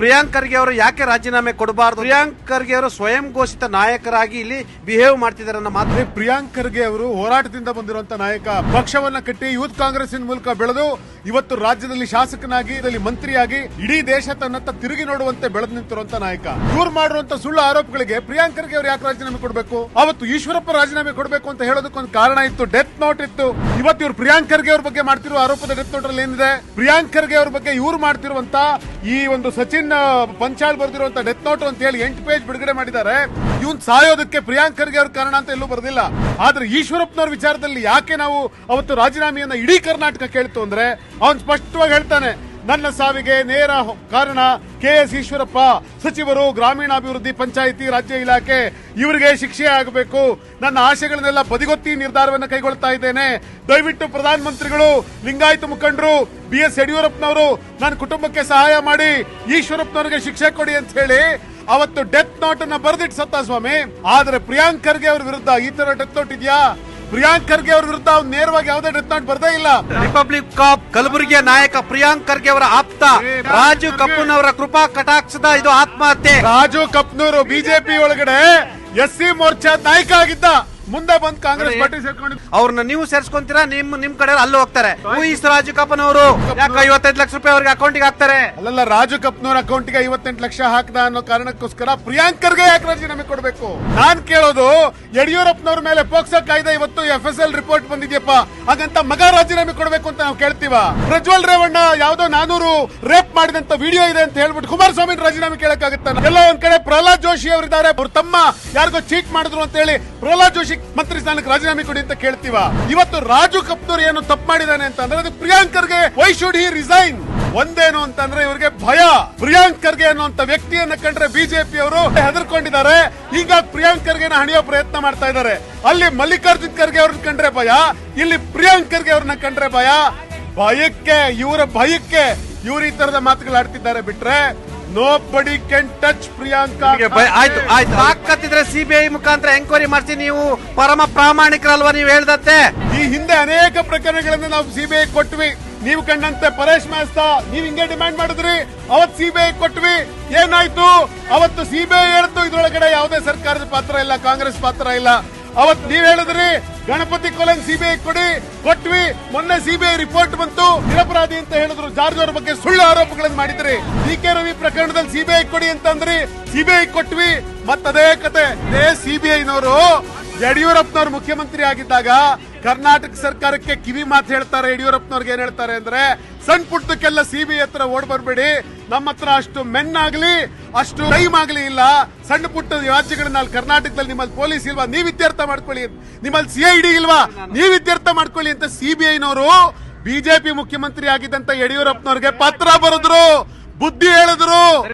ಪ್ರಿಯಾಂಕ್ ಖರ್ಗೆ ಅವರು ಯಾಕೆ ರಾಜೀನಾಮೆ ಕೊಡಬಾರದು? ಪ್ರಿಯಾಂಕ್ ಖರ್ಗೆ ಅವರು ಸ್ವಯಂ ಘೋಷಿತ ನಾಯಕರಾಗಿ ಇಲ್ಲಿ ಬಿಹೇವ್ ಮಾಡ್ತಿದ್ದಾರೆ ಅನ್ನೋ ಮಾತು. ಪ್ರಿಯಾಂಕ್ ಖರ್ಗೆ ಅವರು ಹೋರಾಟದಿಂದ ಬಂದಿರುವಂತ ನಾಯಕ. ಪಕ್ಷವನ್ನ ಕಟ್ಟಿ ಯೂತ್ ಕಾಂಗ್ರೆಸ್ಸಿನ ಮೂಲಕ ಬೆಳೆದು ಇವತ್ತು ರಾಜ್ಯದಲ್ಲಿ ಶಾಸಕನಾಗಿ, ಇದರಲ್ಲಿ ಮಂತ್ರಿಯಾಗಿ ಇಡೀ ದೇಶ ತನ್ನತ್ತ ತಿರುಗಿ ನೋಡುವಂತೆ ಬೆಳೆದು ನಿಂತಿರುವಂತ ನಾಯಕ. ಇವ್ರು ಮಾಡಿರುವಂತ ಸುಳ್ಳು ಆರೋಪಗಳಿಗೆ ಪ್ರಿಯಾಂಕ್ ಖರ್ಗೆ ಅವರು ಯಾಕೆ ರಾಜೀನಾಮೆ ಕೊಡಬೇಕು? ಅವತ್ತು ಈಶ್ವರಪ್ಪ ರಾಜೀನಾಮೆ ಕೊಡಬೇಕು ಅಂತ ಹೇಳೋದಕ್ಕೊಂದು ಕಾರಣ ಇತ್ತು ಡೆತ್ ನೋಟ್ ಇತ್ತು. ಇವತ್ತು ಇವ್ರು ಪ್ರಿಯಾಂಕ್ ಖರ್ಗೆ ಅವ್ರ ಬಗ್ಗೆ ಮಾಡ್ತಿರುವ ಆರೋಪದ ಡೆತ್ ನೋಟ್ ಅಲ್ಲಿ ಏನಿದೆ ಪ್ರಿಯಾಂಕ್ ಖರ್ಗೆ ಅವ್ರ ಬಗ್ಗೆ ಇವ್ರು ಮಾಡ್ತಿರುವಂತ ಈ ಒಂದು ಸಚಿನ್ ಪಂಚಾಲ್ ಬರೆದಿರುವಂತ ಡೆತ್ ನೋಟ್ ಅಂತ ಹೇಳಿ ಎಂಟು ಪೇಜ್ ಬಿಡುಗಡೆ ಮಾಡಿದ್ದಾರೆ. ಇವನ್ ಸಾಯೋದಕ್ಕೆ ಪ್ರಿಯಾಂಕ್ ಖರ್ಗೆ ಅವ್ರ ಕಾರಣ ಅಂತ ಎಲ್ಲೂ ಬರೆದಿಲ್ಲ. ಆದ್ರೆ ಈಶ್ವರಪ್ಪನವ್ರ ವಿಚಾರದಲ್ಲಿ ಯಾಕೆ ನಾವು ಅವತ್ತು ರಾಜೀನಾಮೆಯನ್ನ ಇಡೀ ಕರ್ನಾಟಕ ಕೇಳ್ತು ಅಂದ್ರೆ, ಅವನ್ ಸ್ಪಷ್ಟವಾಗಿ ಹೇಳ್ತಾನೆ ನನ್ನ ಸಾವಿಗೆ ನೇರ ಕಾರಣ ಕೆ ಎಸ್ ಈಶ್ವರಪ್ಪ. ಸಚಿವರು ಗ್ರಾಮೀಣಾಭಿವೃದ್ಧಿ ಪಂಚಾಯಿತಿ, ರಾಜ್ಯ ಇಲಾಖೆ, ಇವರಿಗೆ ಶಿಕ್ಷೆ ಆಗಬೇಕು. ನನ್ನ ಆಶೆಗಳನ್ನೆಲ್ಲ ಬದಿಗೊತ್ತಿ ನಿರ್ಧಾರವನ್ನು ಕೈಗೊಳ್ತಾ ಇದ್ದೇನೆ. ದಯವಿಟ್ಟು ಪ್ರಧಾನಮಂತ್ರಿಗಳು, ಲಿಂಗಾಯತ ಮುಖಂಡರು ಬಿ ಎಸ್ ಯಡಿಯೂರಪ್ಪನವರು ನನ್ನ ಕುಟುಂಬಕ್ಕೆ ಸಹಾಯ ಮಾಡಿ, ಈಶ್ವರಪ್ಪನವರಿಗೆ ಶಿಕ್ಷೆ ಕೊಡಿ ಅಂತ ಹೇಳಿ ಅವತ್ತು ಡೆತ್ ನೋಟ್ ಅನ್ನ ಬರೆದಿಟ್ಟು ಸತ್ತ ಸ್ವಾಮಿ ಆದ್ರೆ ಪ್ರಿಯಾಂಕ್ ಖರ್ಗೆ ಅವರ ವಿರುದ್ಧ ಈ ತರ ಡೆತ್ ನೋಟ್ ಇದೆಯಾ? ಪ್ರಿಯಾಂಕ್ ಖರ್ಗೆ ಅವ್ರ ವಿರುದ್ಧ ನೇರವಾಗಿ ಯಾವುದೇ ಡೆತ್ ನಾಟ್ ಬರ್ದೇ ಇಲ್ಲ. ರಿಪಬ್ಲಿಕ್ ಆಫ್ ಕಲಬುರಗಿಯ ನಾಯಕ ಪ್ರಿಯಾಂಕ್ ಖರ್ಗೆ ಅವರ ಆಪ್ತ. ರಾಜು ಕಪ್ಪುನವರ ಕೃಪಾ ಕಟಾಕ್ಷದ ಇದು ಆತ್ಮಹತ್ಯೆ. ರಾಜು ಕಪ್ನೂರು ಬಿಜೆಪಿ ಒಳಗಡೆ ಎಸ್ ಸಿ ಮೋರ್ಚಾ ನಾಯಕ ಆಗಿದ್ದ. ಮುಂದೆ ಬಂದ್ ಕಾಂಗ್ರೆಸ್ ಪಾರ್ಟಿ ಸೇರ್ಕೊಂಡು ಅವ್ರನ್ನ ನೀವು ಸೇರ್ಸ್ಕೊಂತೀರಾ? ನಿಮ್ ನಿಮ್ ಕಡೆ ಅಲ್ಲಿ ಹೋಗ್ತಾರೆ. ರಾಜು ಕಪ್ಪನವರು. ಯಾಕೆ ಐವತ್ತೈದು ಲಕ್ಷ ರೂಪಾಯಿ ಅವ್ರಿಗೆ ಅಕೌಂಟಿಗೆ ಹಾಕ್ತಾರೆ? ಅಲ್ಲಲ್ಲ ರಾಜು ಕಪ್ನವ್ರ ಅಕೌಂಟ್ಗೆ ಐವತ್ತೆಂಟು ಲಕ್ಷ ಹಾಕದ ಅನ್ನೋ ಕಾರಣಕ್ಕೋಸ್ಕರ ಪ್ರಿಯಾಂಕರ್ಗೆ ಯಾಕೆ ರಾಜೀನಾಮೆ ಕೊಡಬೇಕು? ನಾನ್ ಕೇಳೋದು ಯಡಿಯೂರಪ್ಪನವ್ರ ಮೇಲೆ ಪೋಕ್ಸೋ ಕಾಯ್ದೆ ಇವತ್ತು ಎಫ್ ಎಸ್ ಎಲ್ ರಿಪೋರ್ಟ್ ಬಂದಿದ್ಯಪ್ಪ. ಹಾಗಂತ ಮಗ ರಾಜೀನಾಮೆ ಕೊಡಬೇಕು ಅಂತ ನಾವು ಕೇಳ್ತೀವ? ಪ್ರಜ್ವಲ್ ರೇವಣ್ಣ ಯಾವ್ದೋ ನಾನೂರು ರೇಪ್ ಮಾಡಿದಂತ ವಿಡಿಯೋ ಇದೆ ಅಂತ ಹೇಳ್ಬಿಟ್ಟು ಕುಮಾರಸ್ವಾಮಿ ರಾಜೀನಾಮೆ ಕೇಳಕ್ಕಾಗತ್ತ ಎಲ್ಲ ಒಂದ್ ಕಡೆ ಪ್ರಹ್ಲಾದ್ ಜೋಶಿ ಅವರಿದ್ದಾರೆ. ಅವ್ರ ತಮ್ಮ ಯಾರಿಗೋ ಚೀಟ್ ಮಾಡಿದ್ರು ಅಂತ ಹೇಳಿ ಪ್ರಹ್ಲಾದ್ ಜೋಶಿ ಮಂತ್ರಿ ಸ್ಥಾನಕ್ಕೆ ರಾಜೀನಾಮೆ ಕೊಡಿ ಅಂತ ಕೇಳ್ತೀವ. ಇವತ್ತು ರಾಜು ಕಪ್ನೂರ್ ಏನು ತಪ್ಪು ಮಾಡಿದಾನೆ ಅಂತ ಅಂದ್ರೆ ಅದು ಪ್ರಿಯಾಂಕರ್ಗೆ ವೈ ಶುಡ್ ಹಿ ರಿಸೈನ್ ಒಂದೇನು ಅಂತಂದ್ರೆ ಇವರಿಗೆ ಭಯ. ಪ್ರಿಯಾಂಕ್ ಖರ್ಗೆ ಅನ್ನುವಂತ ವ್ಯಕ್ತಿಯನ್ನ ಕಂಡ್ರೆ ಬಿಜೆಪಿ ಅವರು ಹೆದರ್ಕೊಂಡಿದ್ದಾರೆ. ಈಗ ಪ್ರಿಯಾಂಕ್ ಖರ್ಗೆನ ಹಣಿಯೋ ಪ್ರಯತ್ನ ಮಾಡ್ತಾ ಇದ್ದಾರೆ. ಅಲ್ಲಿ ಮಲ್ಲಿಕಾರ್ಜುನ್ ಖರ್ಗೆ ಅವ್ರನ್ನ ಕಂಡ್ರೆ ಭಯ, ಇಲ್ಲಿ ಪ್ರಿಯಾಂಕ್ ಖರ್ಗೆ ಅವ್ರನ್ನ ಕಂಡ್ರೆ ಭಯ. ಭಯಕ್ಕೆ, ಇವರ ಭಯಕ್ಕೆ ಇವ್ರು ಈ ತರದ ಮಾತುಗಳು ಆಡ್ತಿದ್ದಾರೆ ಬಿಟ್ರೆ ನೋ ಬಡಿ ಕ್ಯಾನ್ ಟಚ್ ಪ್ರಿಯಾಂಕಾ ಆಯ್ತು ಆಯ್ತು. ತಾಕತ್ತಿದ್ರೆ ಸಿಬಿಐ ಮುಖಾಂತರ ಎಂಕ್ವೈರಿ ಮಾಡಿಸಿ ನೀವು ಪರಮ ಪ್ರಾಮಾಣಿಕರಲ್ವಾ ನೀವು ಹೇಳ್ದತ್ತೆ ಈ ಹಿಂದೆ ಅನೇಕ ಪ್ರಕರಣಗಳನ್ನು ನಾವು ಸಿಬಿಐ ಕೊಟ್ವಿ. ನೀವು ಕಂಡಂತೆ ಪರೇಶ್ ಮಾಸ್ತಾ ನೀವ್ ಹಿಂಗೆ ಡಿಮ್ಯಾಂಡ್ ಮಾಡಿದ್ರಿ. ಅವತ್ ಸಿಬಿಐ ಕೊಟ್ವಿ. ಏನಾಯ್ತು? ಅವತ್ತು ಸಿಬಿಐ ಹೇಳ್ತು. ಇದ್ರೊಳಗಡೆ ಯಾವುದೇ ಸರ್ಕಾರದ ಪಾತ್ರ ಇಲ್ಲ ಕಾಂಗ್ರೆಸ್ ಪಾತ್ರ ಇಲ್ಲ. ಅವತ್ ನೀವ್ ಹೇಳಿದ್ರಿ, ಗಣಪತಿ ಕೊಲೆನ್ ಸಿಬಿಐ ಕೊಡಿ, ಕೊಟ್ವಿ, ಮೊನ್ನೆ ಸಿಬಿಐ ರಿಪೋರ್ಟ್ ಬಂತು, ನಿರಪರಾಧಿ ಅಂತ ಹೇಳಿದ್ರು, ಜಾರ್ಜ್ ಅವರ ಬಗ್ಗೆ ಸುಳ್ಳು ಆರೋಪಗಳನ್ನು ಮಾಡಿದ್ರಿ. ಡಿ ಕೆ ರವಿ ಪ್ರಕರಣದಲ್ಲಿ ಸಿಬಿಐ ಕೊಡಿ ಅಂತಂದ್ರಿ ಸಿಬಿಐ ಕೊಟ್ವಿ. ಮತ್ತದೇ ಕತೆ ಸಿಬಿಐನವರು, ಯಡಿಯೂರಪ್ಪನವರು ಮುಖ್ಯಮಂತ್ರಿ ಆಗಿದ್ದಾಗ ಕರ್ನಾಟಕ ಸರ್ಕಾರಕ್ಕೆ ಕಿವಿ ಮಾತು ಹೇಳ್ತಾರೆ ಯಡಿಯೂರಪ್ಪನವ್ರಿಗೆ ಏನ್ ಹೇಳ್ತಾರೆ ಅಂದ್ರೆ ಸಣ್ಣ ಪುಟ್ಟಕ್ಕೆಲ್ಲ ಸಿಬಿಐ ಹತ್ರ ಓಡ್ ಬರ್ಬೇಡಿ, ನಮ್ಮ ಹತ್ರ ಅಷ್ಟು ಮೆನ್ ಆಗ್ಲಿ, ಅಷ್ಟು ಟೈಮ್ ಆಗ್ಲಿ ಇಲ್ಲ ಸಣ್ಣ ಪುಟ್ಟ ರಾಜ್ಯಗಳನ್ನ ಕರ್ನಾಟಕದಲ್ಲಿ ನಿಮ್ಮಲ್ಲಿ ಪೊಲೀಸ್ ಇಲ್ವಾ, ನೀವ್ ಇತ್ಯರ್ಥ ಮಾಡ್ಕೊಳ್ಳಿ ನಿಮ್ಮಲ್ಲಿ ಸಿಐಡಿ ಇಲ್ವಾ, ನೀವ್ ಇತ್ಯರ್ಥ ಮಾಡ್ಕೊಳ್ಳಿ ಅಂತ ಸಿಬಿಐನವರು ಬಿಜೆಪಿ ಮುಖ್ಯಮಂತ್ರಿ ಆಗಿದ್ದಂತ ಯಡಿಯೂರಪ್ಪನವ್ರಿಗೆ ಪತ್ರ ಬರೆದ್ರು, ಬುದ್ಧಿ ಹೇಳಿದ್ರು.